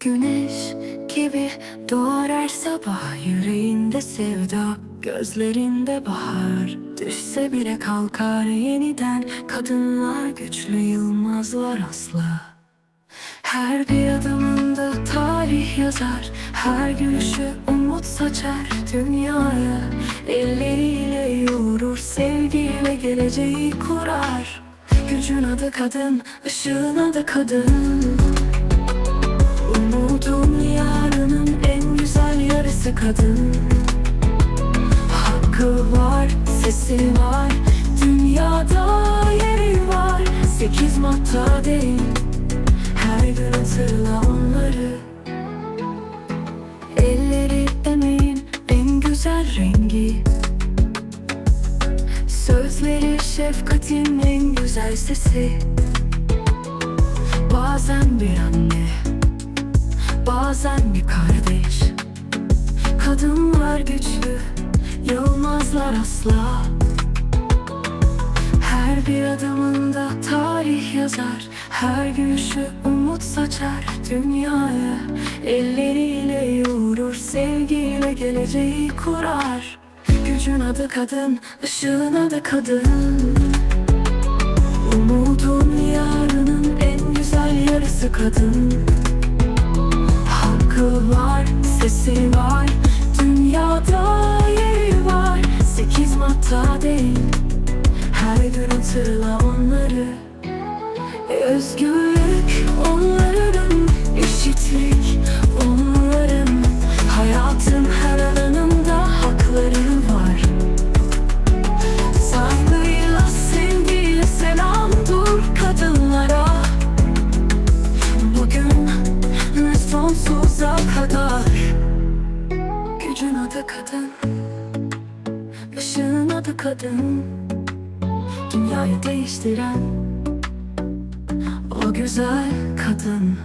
Güneş gibi doğar her sabah Yüreğinde sevda, gözlerinde bahar. Düşse bile kalkar yeniden Kadınlar güçlü yılmazlar asla. Her bir adımında tarih yazar Her gülüşü umut saçar. Dünyaya elleriyle yoğurur Sevgiyle geleceği kurar. Gücün adı kadın, ışığın adı kadın Umudun yarının en güzel yarısı kadın. Hakkı var, sesi var. Dünyada yeri var. Sekiz matta değil. Her gün hatırla onları. Elleri emeğin en güzel rengi. Sözleri şefkatin en güzel sesi. Bazen bir anne Bazen bir kardeş. Kadınlar güçlü Yılmazlar asla. Her bir adımında tarih yazar Her gülüşü umut saçar. Dünyaya elleriyle yoğurur Sevgiyle geleceği kurar. Gücün adı kadın, ışığın adı kadın. Umudun yarının en güzel yarısı kadın sesi var Dünyada yeri var. Sekiz matta değil Her gün hatırla onları. Özgürlük onların Eşitlik adı kadın Işığın adı kadın. Dünyayı değiştiren O güzel kadın